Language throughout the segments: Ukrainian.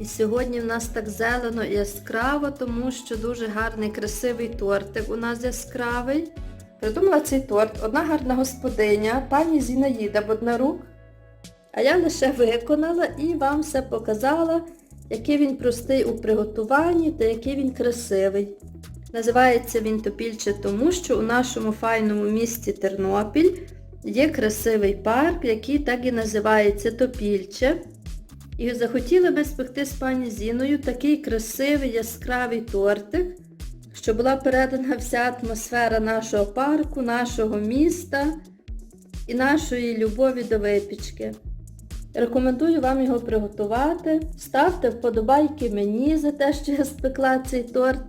І сьогодні в нас так зелено і яскраво, тому що дуже гарний красивий тортик у нас яскравий. Придумала цей торт одна гарна господиня, пані Зінаїда Боднарук. А я лише виконала і вам все показала, який він простий у приготуванні та який він красивий. Називається він Топільче тому, що у нашому файному місті Тернопіль є красивий парк, який так і називається Топільче. І захотіли би спекти з пані Зіною такий красивий яскравий тортик, щоб була передана вся атмосфера нашого парку, нашого міста і нашої любові до випічки. Рекомендую вам його приготувати. Ставте вподобайки мені за те, що я спекла цей торт.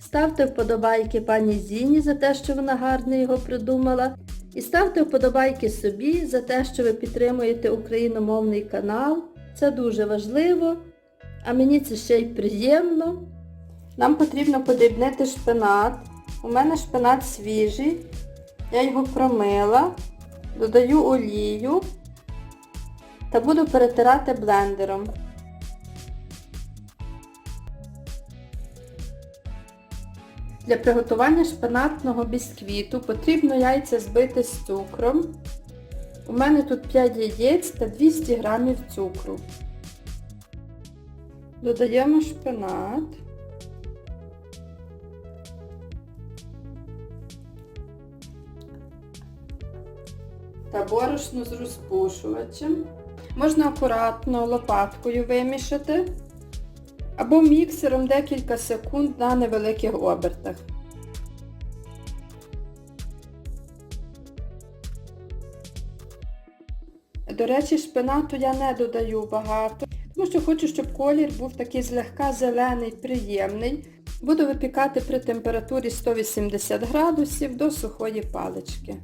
Ставте вподобайки пані Зіні за те, що вона гарно його придумала. І ставте вподобайки собі за те, що ви підтримуєте україномовний канал. Це дуже важливо, а мені це ще й приємно. Нам потрібно подрібнити шпинат. У мене шпинат свіжий. Я його промила, додаю олію та буду перетирати блендером. Для приготування шпинатного бісквіту потрібно яйця збити з цукром. У мене тут 5 яєць та 200 г цукру. Додаємо шпинат. Та борошно з розпушувачем. Можна акуратно лопаткою вимішати або міксером декілька секунд на невеликих обертах. До речі, шпинату я не додаю багато, тому що хочу, щоб колір був такий злегка зелений, приємний. Буду випікати при температурі 180 градусів до сухої палички.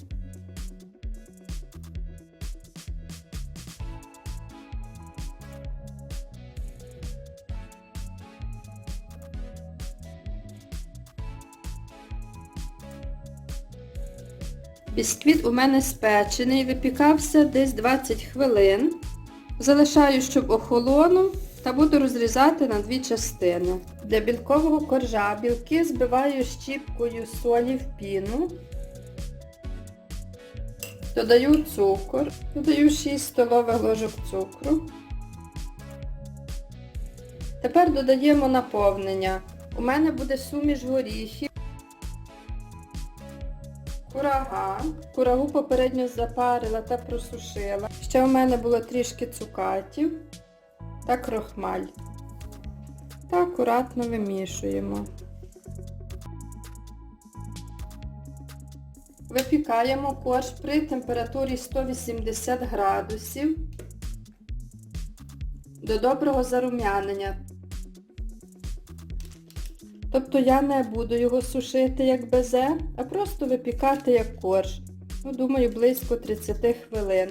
Бісквіт у мене спечений, випікався десь 20 хвилин. Залишаю, щоб охолонув та буду розрізати на дві частини. Для білкового коржа білки збиваю щіпкою солі в піну. Додаю цукор, додаю 6 столових ложок цукру. Тепер додаємо наповнення. У мене буде суміш горіхів. Курага. Курагу попередньо запарила та просушила. Ще у мене було трішки цукатів та крохмаль. Та акуратно вимішуємо. Випікаємо корж при температурі 180 градусів до доброго зарум'янення. Тобто я не буду його сушити як безе, а просто випікати як корж. Ну, думаю, близько 30 хвилин.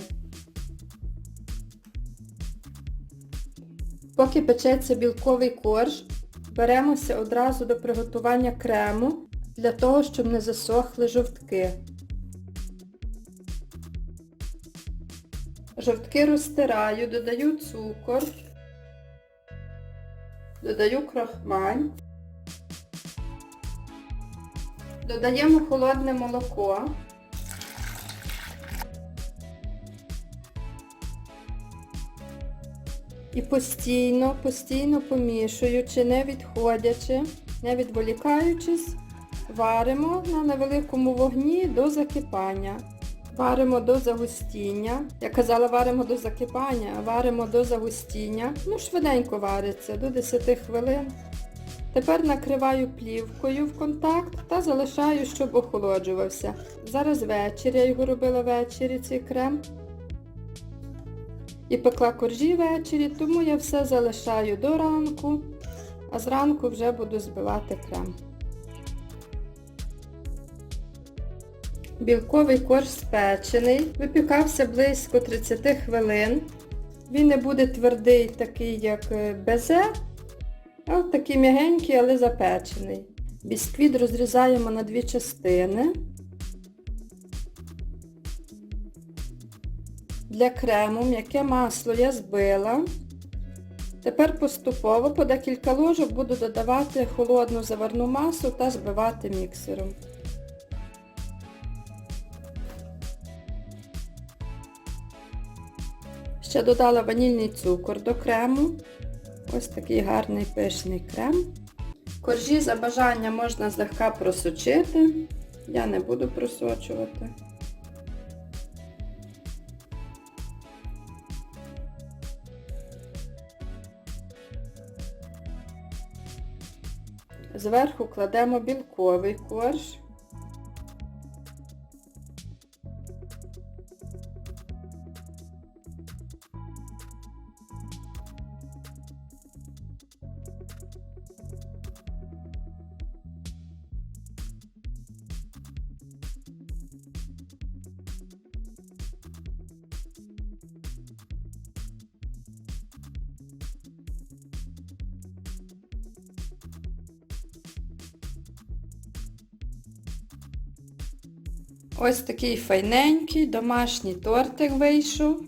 Поки печеться білковий корж, беремося одразу до приготування крему, для того, щоб не засохли жовтки. Жовтки розтираю, додаю цукор, додаю крохмаль. Додаємо холодне молоко. І постійно, постійно помішуючи, не відходячи, не відволікаючись, варимо на невеликому вогні до закипання. Варимо до загустіння. Я казала, варимо до закипання, варимо до загустіння. Ну, швиденько вариться, до 10 хвилин. Тепер накриваю плівкою в контакт та залишаю, щоб охолоджувався. Зараз вечір, я його робила ввечері, цей крем. І пекла коржі ввечері, тому я все залишаю до ранку, а зранку вже буду збивати крем. Білковий корж спечений, випікався близько 30 хвилин. Він не буде твердий, такий, як е, безе, от такий м'ягенький, але запечений. Бісквіт розрізаємо на дві частини. Для крему м'яке масло я збила. Тепер поступово по декілька ложок буду додавати холодну заварну масу та збивати міксером. Ще додала ванільний цукор до крему. Ось такий гарний пишний крем. Коржі за бажанням можна злегка просочити. Я не буду просочувати. Зверху кладемо білковий корж. Ось такий файненький домашній тортик вийшов.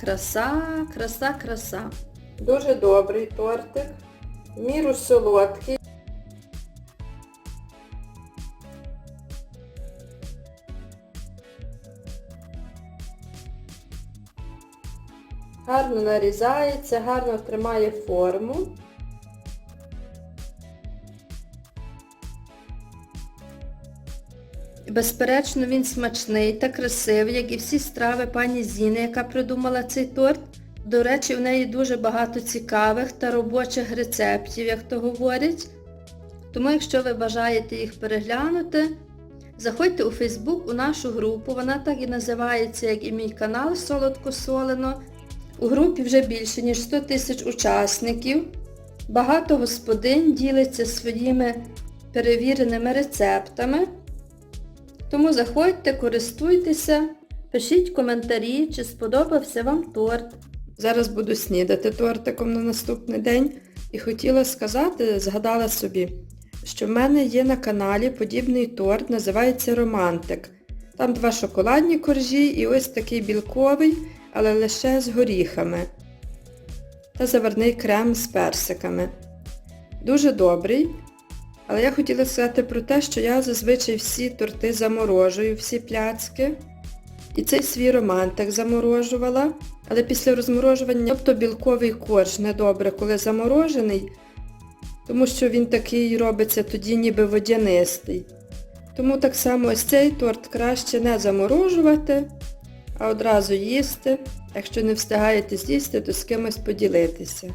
Краса, краса, краса. Дуже добрий тортик. Міру солодкий. Гарно нарізається, гарно тримає форму. Безперечно, він смачний та красивий, як і всі страви пані Зіни, яка придумала цей торт. До речі, у неї дуже багато цікавих та робочих рецептів, як то говорять. Тому, якщо ви бажаєте їх переглянути, заходьте у Фейсбук у нашу групу, вона так і називається, як і мій канал Солодко Солено. У групі вже більше, ніж 100 тисяч учасників. Багато господинь ділиться своїми перевіреними рецептами. Тому заходьте, користуйтеся, пишіть коментарі, чи сподобався вам торт. Зараз буду снідати тортиком на наступний день і хотіла сказати, згадала собі, що в мене є на каналі подібний торт, називається Романтик. Там два шоколадні коржі і ось такий білковий, але лише з горіхами. Та заварний крем з персиками. Дуже добрий. Але я хотіла сказати про те, що я зазвичай всі торти заморожую, всі пляцки. І цей свій романтик заморожувала. Але після розморожування, тобто білковий корж недобре, коли заморожений, тому що він такий робиться тоді ніби водянистий. Тому так само ось цей торт краще не заморожувати, а одразу їсти. Якщо не встигаєте з'їсти, то з кимось поділитися.